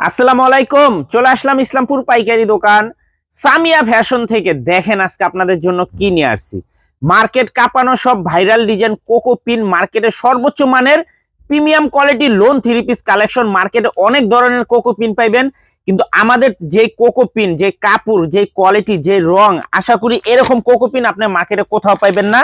আসসালামু আলাইকুম, চলে আসলাম ইসলামপুর পাইকারি দোকান। সামিয়া ফ্যাশন থেকে দেখেন আজকে আপনাদের জন্য কি নিয়ে আসছি। মার্কেট কাঁপানো সব ভাইরাল ডিজাইন কোকো পিন মার্কেটের সর্বোচ্চ মানের premium quality lawn three piece collection মার্কেটে অনেক ধরনের কোকো পিন পাইবেন। কিন্তু আমাদের যে কোকো পিন, যে কাপড়, যে কোয়ালিটি, যে রং, আশা করি এরকম কোকো পিন আপনি মার্কেটে কোথাও পাইবেন না।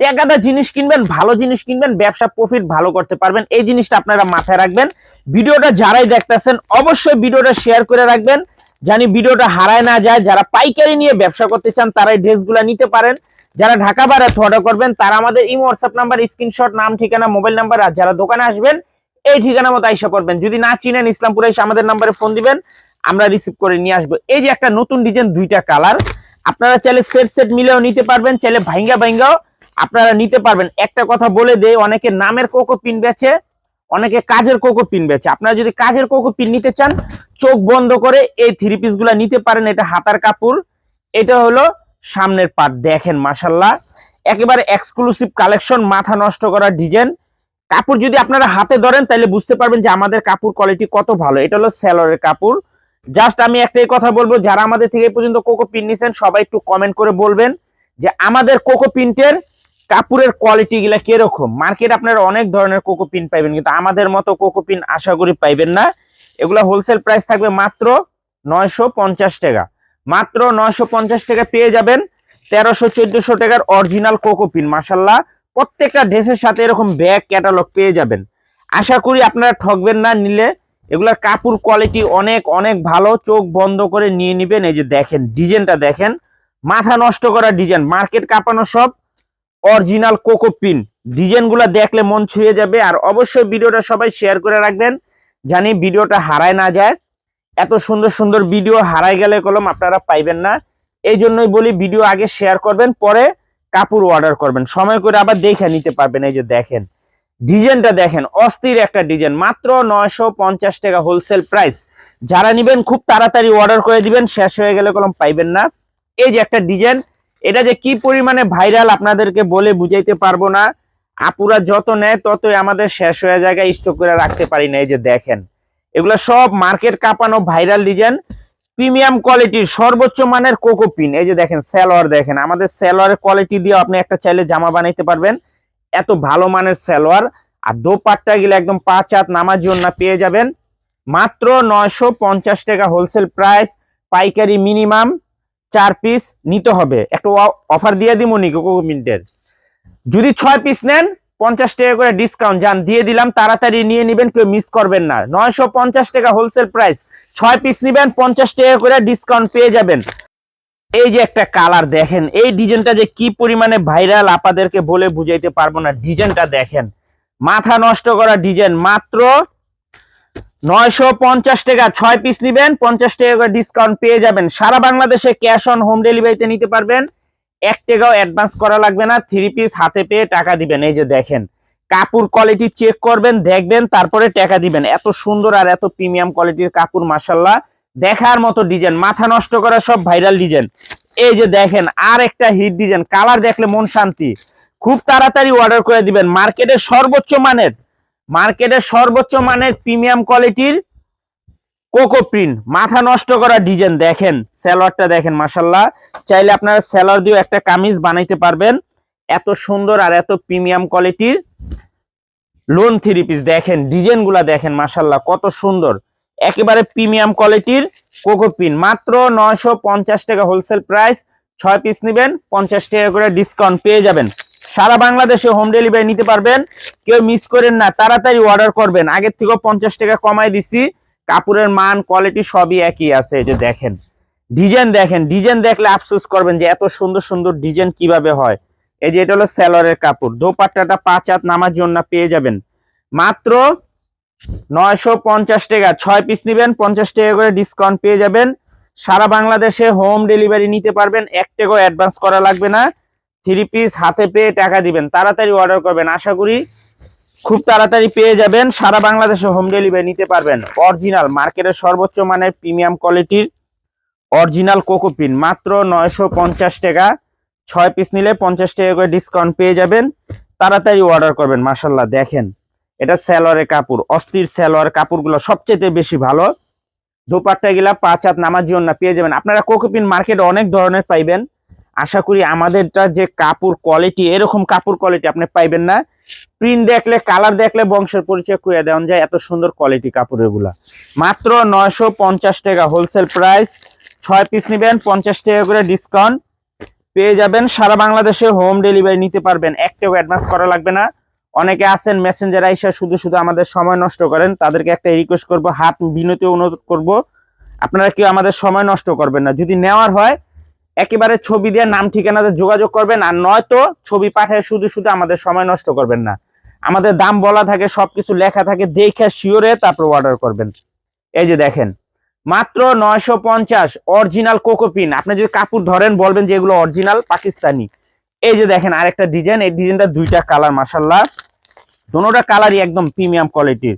টেকাদা জিনিস কিনবেন, ভালো জিনিস কিনবেন, ব্যবসা প্রফিট ভালো করতে পারবেন। এই জিনিসটা আপনারা মাথায় রাখবেন। ভিডিওটা যারাই দেখতেছেন, অবশ্যই ভিডিওটা শেয়ার করে রাখবেন। জানি ভিডিওটা হারায় না যায়। যারা পাইকারি নিয়ে ব্যবসা করতে চান, তারাই ড্রেসগুলো নিতে পারেন। যারা ঢাকা বাইরে অর্ডার করবেন, তারা আমাদের ইমো হোয়াটসঅ্যাপ নাম্বার স্ক্রিনশট নাম, ঠিকানা মোবাইল নাম্বার আর যারা দোকানে আসবেন, এই ঠিকানা মতো আইসা করবেন। যদি না চিনেন, ইসলামপুরে এসে আমাদের নাম্বারে ফোন দিবেন, আমরা রিসিভ করে নিয়ে আসব। এই যে একটা নতুন ডিজাইন দুইটা কালার আপনারা চাইলে সেট সেট মিলেও নিতে পারবেন, চাইলে ভাইঙ্গা ভাইঙ্গাও আপনারা নিতে পারবেন। একটা কথা বলে দেই, অনেকে নামের কোকো পিন বেচে, অনেকে কাজের কোকো পিন বেচে। আপনারা যদি কাজের কোকো পিন নিতে চান, চোখ বন্ধ করে এই থ্রি পিসগুলা নিতে পারেন। এটা হাতার কাপড়, এটা হলো সামনের পার্ট দেখেন মাসাল্লাহ একেবারে এক্সক্লুসিভ কালেকশন মাথা নষ্ট করা ডিজাইন কাপড় যদি আপনারা হাতে ধরেন, তাহলে বুঝতে পারবেন যে আমাদের কাপড় কোয়ালিটি কত ভালো। এটা হলো সেলরের কাপড়। জাস্ট আমি একটাই কথা বলব, যারা আমাদের থেকে পর্যন্ত কোকো পিন নিছেন, সবাই একটু কমেন্ট করে বলবেন যে আমাদের কোকো পিনটের কাপড়ের কোয়ালিটি গুলা কীরকম? মার্কেট আপনারা অনেক ধরনের কোকো পিন পাইবেন, কিন্তু আমাদের মতো কোকো পিন আশা করি পাইবেন না। এগুলা হোলসেল প্রাইস থাকবে মাত্র নয়শো পঞ্চাশ টাকা। মাত্র নয়শো পঞ্চাশ টাকা পেয়ে যাবেন তেরোশো চোদ্দশো টাকার অরিজিনাল কোকো পিন মাসাল্লাহ প্রত্যেকটা ড্রেসের সাথে এরকম ব্যাগ ক্যাটালগ পেয়ে যাবেন। আশা করি আপনারা ঠকবেন না, নিলে এগুলার কাপড় কোয়ালিটি অনেক অনেক ভালো। চোখ বন্ধ করে নিয়ে নিবেন, এই যে দেখেন ডিজাইনটা দেখেন। মাথা নষ্ট করা ডিজাইন মার্কেট কাঁপানো সব। Original coco pin. ডিজাইনগুলো দেখলে মন ছুঁয়ে যাবে আর অবশ্যই ভিডিওটা সবাই শেয়ার করে রাখবেন জানি ভিডিওটা হারায় না যায়। এত সুন্দর সুন্দর ভিডিও হারাই গেলে কলম আপনারা পাইবেন না। এই জন্যই বলি ভিডিও আগে শেয়ার করবেন, পরে কাপড় অর্ডার করবেন। সময় করে আবার দেখে নিতে পারবেন, এই যে দেখেন। ডিজাইনটা দেখেন, অস্থির একটা ডিজাইন, মাত্র নয়শো পঞ্চাশ টাকা হোলসেল প্রাইস যারা নিবেন খুব তাড়াতাড়ি অর্ডার করে দিবেন, শেষ হয়ে গেলে কলম পাইবেন না। এই যে একটা ডিজাইন এটা যে কি পরিমাণে ভাইরাল আপনাদেরকে বলে বুঝাইতে পারব না। আপুরা যত নেয়, ততই আমাদের শেষ হয়ে জায়গায় স্টক করে রাখতে পারি না, এই যে দেখেন। এগুলো সব মার্কেট কাঁপানো ভাইরাল ডিজাইন প্রিমিয়াম কোয়ালিটির সর্বোচ্চ মানের কোকোপিন এই যে দেখেন সালোয়ার দেখেন, আমাদের সালোয়ারের কোয়ালিটি দিয়ে আপনি একটা চাইলে জামা বানাইতে পারবেন। এত ভালো মানের সালোয়ার আর দোপাট্টা গেলে একদম পাঁচ হাত নামার জন্য পেয়ে যাবেন। মাত্র নয়শো পঞ্চাশ টাকা হোলসেল প্রাইস পাইকারি মিনিমাম চার পিস নিতে হবে। একটা অফার দিয়ে দিব নি মিন্টের যদি ছয় পিস নেন, পঞ্চাশ টাকা করে ডিসকাউন্ট যান দিয়ে দিলাম, তাড়াতাড়ি নিয়ে নিবেন, কেউ মিস করবেন না। নয়শো পঞ্চাশ টাকা হোলসেল প্রাইস ছয় পিস নিবেন, পঞ্চাশ টাকা করে ডিসকাউন্ট পেয়ে যাবেন। এই যে একটা কালার দেখেন, এই ডিজাইনটা যে কি পরিমাণে ভাইরাল আপনাদেরকে বলে বুঝাইতে পারব না। ডিজাইনটা দেখেন। মাথা নষ্ট করা ডিজাইন মাত্র নয়শো পঞ্চাশ টাকা ছয় পিস নিবেন, পঞ্চাশ টাকা ডিসকাউন্ট পেয়ে যাবেন। সারা বাংলাদেশে ক্যাশ অন হোম ডেলিভারিতে নিতে পারবেন। এক টাকাও অ্যাডভান্স করা লাগবে না থ্রি পিস হাতে পেয়ে টাকা দিবেন। এই যে দেখেন, কাপড় কোয়ালিটি চেক করবেন, দেখবেন, তারপরে টাকা দিবেন। এত সুন্দর আর এত প্রিমিয়াম কোয়ালিটির কাপড় মাসাল্লাহ দেখার মতো ডিজাইন মাথা নষ্ট করা সব ভাইরাল ডিজাইন এই যে দেখেন, আর একটা হিট ডিজাইন কালার দেখলে মন শান্তি। খুব তাড়াতাড়ি অর্ডার করে দিবেন। মার্কেটের সর্বোচ্চ মানের মার্কেটের সর্বোচ্চ মানের প্রিমিয়াম কোয়ালিটির কোকো প্রিন্ট। মাথা নষ্ট করা ডিজাইন দেখেন স্যালোয়ারটা দেখেন মাসাল্লাহ চাইলে আপনারা স্যালোয়ার দিয়েও একটা কামিজ বানাইতে পারবেন। এত সুন্দর আর এত প্রিমিয়াম কোয়ালিটির লোন থ্রি পিস দেখেন ডিজাইনগুলা দেখেন মাসাল্লাহ কত সুন্দর। একেবারে প্রিমিয়াম কোয়ালিটির কোকো পিন মাত্র নয়শো পঞ্চাশ টাকা হোলসেল প্রাইস। ছয় পিস নেবেন, পঞ্চাশ টাকা করে ডিসকাউন্ট পেয়ে যাবেন। সারা বাংলাদেশে হোম ডেলিভারি নিতে পারবেন। কেউ মিস করেন না, তাড়াতাড়ি অর্ডার করবেন। আগের থেকেও পঞ্চাশ টাকা কমাই দিছি। কাপড়ের মান কোয়ালিটি সবই একই আছে যে দেখেন। ডিজাইন দেখেন ডিজাইন দেখলে আফসোস করবেন যে এত সুন্দর সুন্দর ডিজাইন কীভাবে হয়। এই যে এটা হলো স্যালোয়ারের কাপড়। দোপাট্টাটা পাঁচ হাত নামার জন্য পেয়ে যাবেন। মাত্র নয়শো পঞ্চাশ টাকা। ছয় পিস নেবেন, পঞ্চাশ টাকা করে ডিসকাউন্ট পেয়ে যাবেন। সারা বাংলাদেশে হোম ডেলিভারি নিতে পারবেন। এক টাকাও অ্যাডভান্স করা লাগবে না। থ্রি পিস হাতে পেয়ে টাকা দিবেন, তাড়াতাড়ি অর্ডার করবেন। আশা করি খুব তাড়াতাড়ি পেয়ে যাবেন, সারা বাংলাদেশে হোম ডেলিভারি নিতে পারবেন। অরিজিনাল মার্কেটের সর্বোচ্চ মানের প্রিমিয়াম কোয়ালিটির অরিজিনাল কোকোপিন মাত্র নয়শো পঞ্চাশ টাকা। ছয় পিস নিলে পঞ্চাশ টাকা করে ডিসকাউন্ট পেয়ে যাবেন, তাড়াতাড়ি অর্ডার করবেন। মাসাল্লাহ দেখেন, এটা স্যালোয়ারের কাপড়, অস্থির স্যালোয়ার কাপড়গুলো সবচেয়ে বেশি ভালো। দোপাট্টা গিলা পাঁচ হাত নামার জন্য পেয়ে যাবেন। আপনারা কোকোপিন মার্কেটে অনেক ধরনের পাইবেন। আশা করি আমাদেরটা যে কাপড় কোয়ালিটি এরকম কাপড় কোয়ালিটি আপনি পাইবেন না। প্রিন্ট দেখলে কালার দেখলে বংশের পরিচয় করে দেওয়া যায়, এত সুন্দর কোয়ালিটি কাপড়েরগুলা মাত্র নয়শো পঞ্চাশ টাকা হোলসেল প্রাইস ছয় পিস নেবেন, পঞ্চাশ টাকা করে ডিসকাউন্ট পেয়ে যাবেন, সারা বাংলাদেশে হোম ডেলিভারি নিতে পারবেন। এক টাকা অ্যাডভান্স করা লাগবে না। অনেকে আছেন মেসেঞ্জার আইসা শুধু শুধু আমাদের সময় নষ্ট করেন। তাদেরকে একটা রিকোয়েস্ট করব, হাত বিনতি অনুরোধ করব। আপনারা কেউ আমাদের সময় নষ্ট করবেন না। যদি নেওয়ার হয় একেবারে ছবি দিয়ে নাম ঠিকানাতে যোগাযোগ করবেন আর নয়তো ছবি পাঠায় শুধু শুধু আমাদের সময় নষ্ট করবেন না। আমাদের দাম বলা থাকে, সবকিছু লেখা থাকে, দেখে শিওরে তারপর অর্ডার করবেন। এই যে দেখেন, মাত্র নয়শো পঞ্চাশ অরিজিনাল কোকোপিন আপনি যদি কাপড় ধরেন, বলবেন যে এগুলো অরিজিনাল পাকিস্তানি। এই যে দেখেন, আরেকটা ডিজাইন এই ডিজাইনটা দুইটা কালার মাসাল্লাহ দোনোটা কালারই একদম প্রিমিয়াম কোয়ালিটির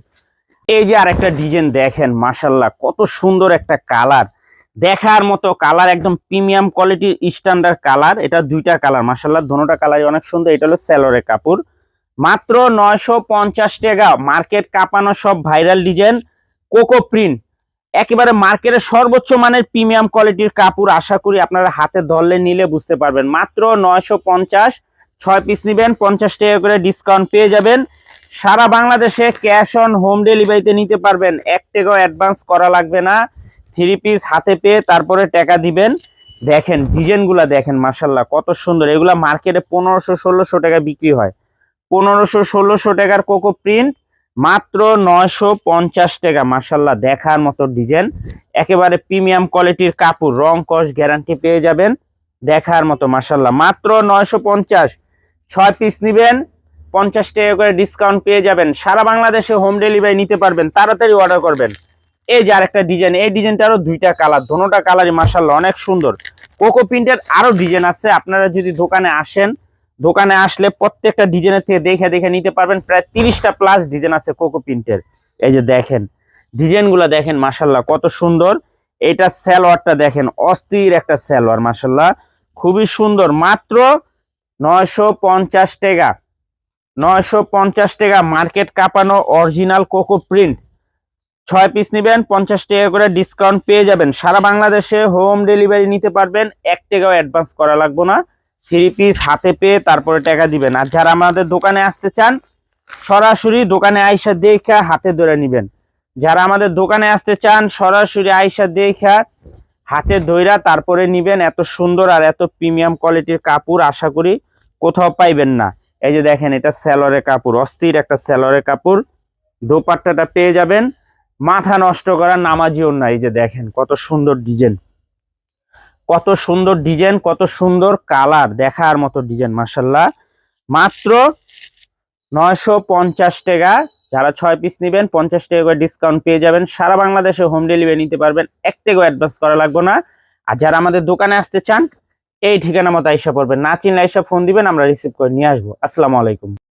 এই যে আরেকটা ডিজাইন দেখেন মাসাল্লাহ কত সুন্দর একটা কালার দেখার মতো কালার একদম প্রিমিয়াম কোয়ালিটির স্ট্যান্ডার্ড কালার এটা দুইটা কালার মাসাল্লাহ দোনোটা কালারই অনেক সুন্দর, এটা হলো স্যালোরের কাপড়। মাত্র নয়শো পঞ্চাশ টাকা মার্কেট কাঁপানো সব ভাইরাল ডিজাইন কোকো প্রিন্ট একেবারে মার্কেটের সর্বোচ্চ মানের প্রিমিয়াম কোয়ালিটির কাপড়, আশা করি আপনারা হাতে ধরলে নিলে বুঝতে পারবেন। মাত্র নয়শো পঞ্চাশ, ছয় পিস নেবেন, পঞ্চাশ টাকা করে ডিসকাউন্ট পেয়ে যাবেন। সারা বাংলাদেশে ক্যাশ অন হোম ডেলিভারিতে নিতে পারবেন, এক টাকাও অ্যাডভান্স করা লাগবে না। থ্রি পিস হাতে পেয়ে তারপরে টাকা দিবেন। দেখেন, ডিজাইনগুলা দেখেন মাসাল্লাহ কত সুন্দর। এগুলা মার্কেটে পনেরোশো, ষোলোশো টাকা বিক্রি হয়। পনেরোশো, ষোলোশো টাকার কোকো প্রিন্ট, মাত্র নয়শো পঞ্চাশ টাকা মাসাল্লাহ দেখার মতো ডিজাইন। একেবারে প্রিমিয়াম কোয়ালিটির কাপড়, রং কস গ্যারান্টি পেয়ে যাবেন, দেখার মতো মাসাল্লাহ মাত্র নয়শো পঞ্চাশ, ছয় পিস নিবেন, পঞ্চাশ টাকা করে ডিসকাউন্ট পেয়ে যাবেন। সারা বাংলাদেশে হোম ডেলিভারি নিতে পারবেন, তাড়াতাড়ি অর্ডার করবেন। এই যে আরেকটা ডিজাইন এই ডিজাইনটারও দুইটা কালার দোনোটা কালারই মাসাল্লাহ অনেক সুন্দর। কোকো প্রিন্টের আরও ডিজাইন আছে, আপনারা যদি দোকানে আসেন, দোকানে আসলে প্রত্যেকটা ডিজাইনের থেকে দেখে দেখে নিতে পারবেন, প্রায় তিরিশটা প্লাস ডিজাইন আছে কোকো প্রিন্টের এই যে দেখেন ডিজাইনগুলো দেখেন মাসাল্লাহ কত সুন্দর। এটা স্যালোয়ারটা দেখেন, অস্থির একটা স্যালোয়ার মাসাল্লাহ খুবই সুন্দর, মাত্র নয়শো পঞ্চাশ টাকা। নয়শো পঞ্চাশ টাকা মার্কেট কাঁপানো অরিজিনাল কোকো প্রিন্ট ছয় পিস নেবেন, পঞ্চাশ টাকা করে ডিসকাউন্ট পেয়ে যাবেন। সারা বাংলাদেশে হোম ডেলিভারি নিতে পারবেন, এক টাকাও অ্যাডভান্স করা লাগবে না। থ্রি পিস হাতে পেয়ে তারপরে টাকা দিবেন। আর যারা আমাদের দোকানে আসতে চান, সরাসরি দোকানে আইসা দেখা হাতে ধরে নিবেন। যারা আমাদের দোকানে আসতে চান, সরাসরি আইসা দেখা হাতে ধইরা তারপরে নিবেন। এত সুন্দর আর এত প্রিমিয়াম কোয়ালিটির কাপড় আশা করি কোথাও পাইবেন না। এই যে দেখেন, এটা স্যালোরের কাপড়, অস্থির একটা স্যালোরের কাপড়। দোপাট্টাটা পেয়ে যাবেন। মাথা নষ্ট করার নামাজিও না এই যে দেখেন কত সুন্দর ডিজাইন। কত সুন্দর ডিজাইন, কত সুন্দর কালার, দেখার মতো ডিজাইন মাসাল্লাহ মাত্র নয়শো পঞ্চাশ টাকা, যারা ছয় পিস নেবেন, পঞ্চাশ টাকা করে ডিসকাউন্ট পেয়ে যাবেন। সারা বাংলাদেশে হোম ডেলিভারি নিতে পারবেন, এক টাকাও অ্যাডভান্স করা লাগবে না। আর যারা আমাদের দোকানে আসতে চান, এই ঠিকানা মতো আইসা পড়বেন। না চিনলে আইসা ফোন দিবেন, আমরা রিসিভ করে নিয়ে আসব। আসসালামু আলাইকুম।